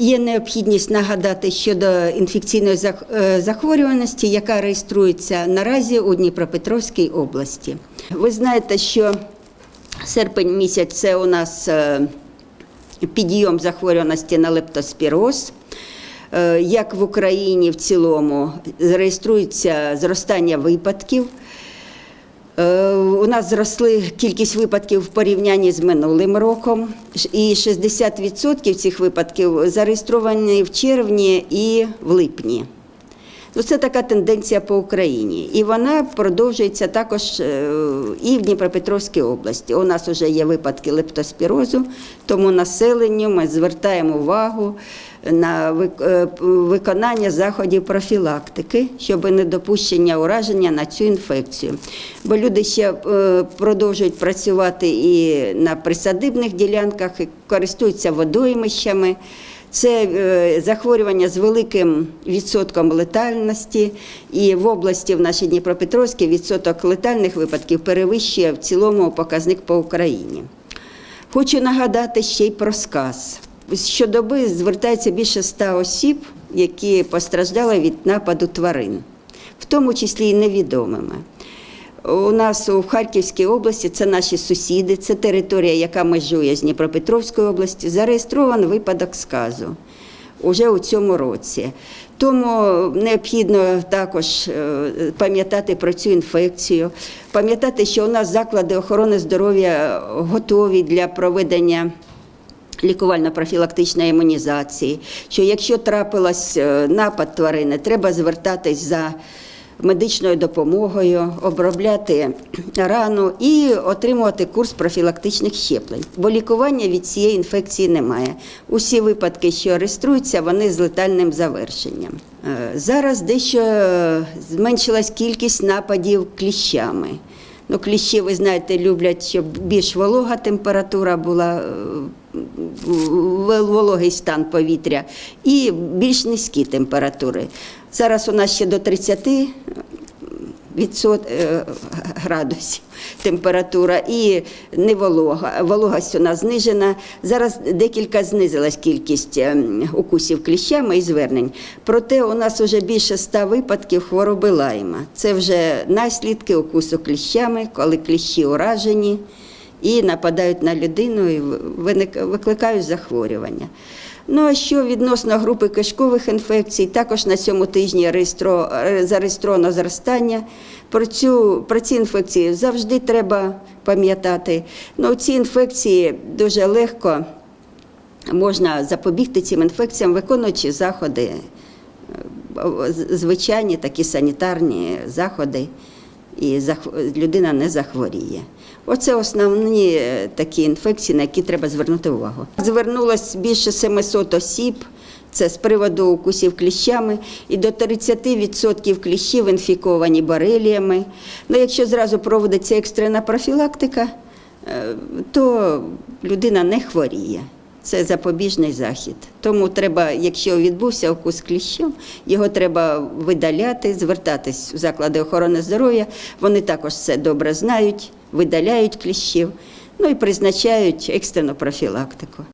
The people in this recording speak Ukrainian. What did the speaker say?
Є необхідність нагадати щодо інфекційної е, захворюваності, яка реєструється наразі у Дніпропетровській області. Ви знаєте, що серпень місяць це у нас е, підйом захворюваності на лептоспіроз. Е, Як в Україні в цілому реєструється зростання випадків. Е, У нас зросли кількість випадків в порівнянні з минулим роком, і 60% цих випадків зареєстровані в червні і в липні. Ну, це така тенденція по Україні. І вона продовжується також е, і в Дніпропетровській області. У нас вже є випадки лептоспірозу, тому населенню ми звертаємо увагу на е, виконання заходів профілактики, щоб недопущення ураження на цю інфекцію. Бо люди ще е, продовжують працювати і на присадибних ділянках, і користуються водоймищами. Це е, захворювання з великим відсотком летальності, і в області в нашій Дніпропетровській відсоток летальних випадків перевищує в цілому показник по Україні. Хочу нагадати ще й про сказ. Щодоби звертається більше ста осіб, які постраждали від нападу тварин, в тому числі і невідомими. У нас у Харківській області це наші сусіди, це територія, яка межує з Дніпропетровською областю. Зареєстрований випадок сказу уже у цьому році. Тому необхідно також е, пам'ятати про цю інфекцію, пам'ятати, що у нас заклади охорони здоров'я готові для проведення лікувально-профілактичної імунізації, що якщо трапилась е, напад тварини, треба звертатись за медичною допомогою, обробляти рану і отримувати курс профілактичних щеплень. Бо лікування від цієї інфекції немає. Усі випадки, що реєструються, вони з летальним завершенням. Е, Зараз дещо зменшилась кількість нападів кліщами. Ну, кліщі, ви знаєте, люблять, щоб більш волога температура була, е, вологий стан повітря і більш низькі температури. Зараз у нас ще до 30 відсот, е, градусів температура і не волога. Вологість у нас знижена. Зараз декілька знизилась кількість ем, укусів кліщами і звернень. Проте у нас вже більше ста випадків хвороби лайма. Це вже наслідки укусу кліщами, коли кліщі уражені і нападають на людину і викликають захворювання. Ну а що відносно групи кишкових інфекцій, також на цьому тижні реєстро, е, зареєстровано зростання. Про, цю, про ці інфекції завжди треба пам'ятати. Ну, ці інфекції дуже легко можна запобігти цим інфекціям, виконуючи заходи, е, звичайні такі санітарні заходи, і людина не захворіє. Оце основні е, такі інфекції, на які треба звернути увагу. Звернулось більше 700 осіб. Це з приводу укусів кліщами, і до 30% кліщів інфіковані бореліями. Ну, якщо зразу проводиться екстрена профілактика, е, то людина не хворіє. Це запобіжний захід. Тому треба, якщо відбувся укус кліщем, його треба видаляти, звертатись у заклади охорони здоров'я. Вони також це добре знають, видаляють кліщів, ну і призначають екстрену профілактику.